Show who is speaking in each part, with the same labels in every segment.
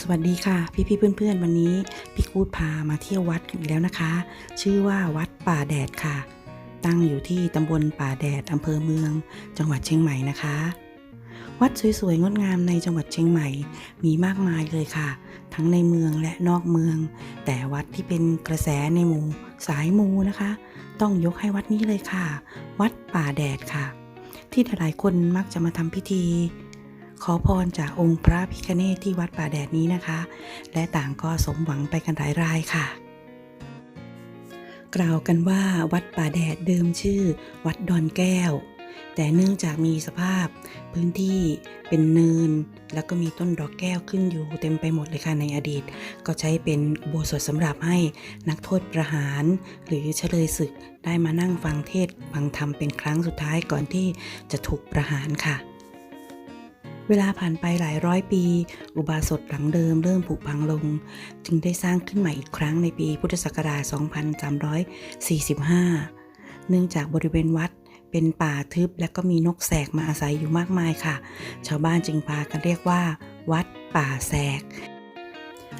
Speaker 1: สวัสดีค่ะ พี่ๆเพื่อนๆ วันนี้พี่กูดพามาเที่ยววัดกันอีกแล้วนะคะ ชื่อว่าวัดป่าแดดค่ะ ตั้งอยู่ที่ตำบลป่าแดดอำเภอเมือง จังหวัดเชียงใหม่นะคะ วัดสวยๆงดงามในจังหวัดเชียงใหม่ มีมากมายเลยค่ะ ทั้งในเมืองและนอกเมือง แต่วัดที่เป็นกระแสในหมู่สายมูนะคะ ต้องยกให้วัดนี้เลยค่ะ วัดป่าแดดค่ะ ที่หลายๆคนมักจะมาทำพิธี ขอพรจากองค์พระพิคเนตที่วัดป่าแดดนี้นะคะ และต่างก็สมหวังไปกันหลายรายค่ะ กล่าวกันว่าวัดป่าแดดเดิมชื่อ วัดดอนแก้ว แต่เนื่องจากมีสภาพพื้นที่เป็นเนิน แล้วก็มีต้นดอกแก้วขึ้นอยู่เต็มไปหมดเลยค่ะในอดีต ก็ใช้เป็นอุโบสถสำหรับให้นักโทษประหาร หรือเฉลยศึกได้มานั่งฟังเทศฟังธรรมเป็นครั้งสุดท้ายก่อนที่จะถูกประหารค่ะ เวลาผ่านไปหลายร้อยปี อุบาสถหลังเดิมเริ่มผุพังลง จึงได้สร้างขึ้นใหม่อีกครั้งในปีพุทธศักราช 2345 เนื่องจากบริเวณวัดเป็นป่าทึบและก็มีนกแสกมาอาศัยอยู่มากมายค่ะ ชาวบ้านจึงพากันเรียกว่า วัดป่าแสก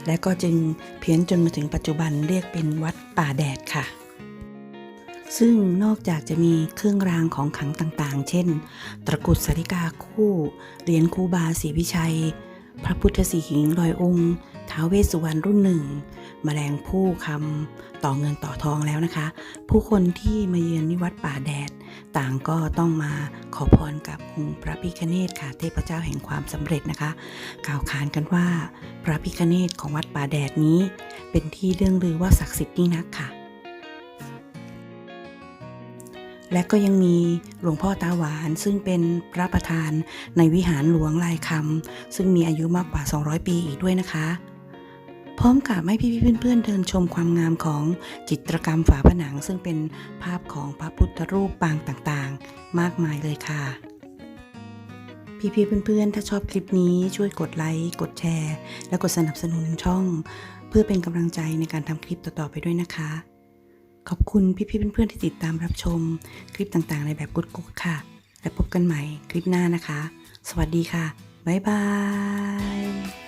Speaker 1: และก็จึงเพี้ยนจนมาถึงปัจจุบันเรียกเป็นวัดป่าแดดค่ะ ซึ่งนอกจากจะมีเครื่องรางของขลังต่างๆ เช่น ตะกุดสาริกาคู่ เหรียญคูบาศรีวิชัย พระพุทธสีหิงลอยองค์ท้าเวสสุวรรณรุ่นหนึ่งแมลงผู้คำต่อเงินต่อทองแล้วนะคะ ผู้คนที่มาเยือนนิวัดป่าแดด ต่างก็ต้องมาขอพรกับองค์พระพิคเนตค่ะ เทพเจ้าแห่งความสำเร็จนะคะ กล่าวขานกันว่าพระพิคเนตของวัดป่าแดดนี้ เป็นที่เรื่องลือว่าศักดิ์สิทธิ์ยิ่งนักค่ะ และก็ยังมีหลวงพ่อตาหวานซึ่งเป็นพระประธานในวิหารหลวงลายคำซึ่งมีอายุมากกว่า 200 ปีอีกด้วยนะคะ พร้อมกับให้พี่ๆเพื่อนๆเดินชมความงามของจิตรกรรมฝาผนัง ซึ่งเป็นภาพของพระพุทธรูปปางต่างๆ มากมายเลยค่ะ พี่ๆเพื่อนๆ ถ้าชอบคลิปนี้ช่วยกดไลค์กดแชร์ และกดสนับสนุนช่อง เพื่อเป็นกำลังใจในการทำคลิปต่อๆไปด้วยนะคะ ขอบคุณพี่ๆเพื่อนๆที่ติดตามรับชม คลิปต่างๆ ในแบบกุดกุ๊ดค่ะ และพบกันใหม่คลิปหน้านะคะ สวัสดีค่ะ บ๊ายบาย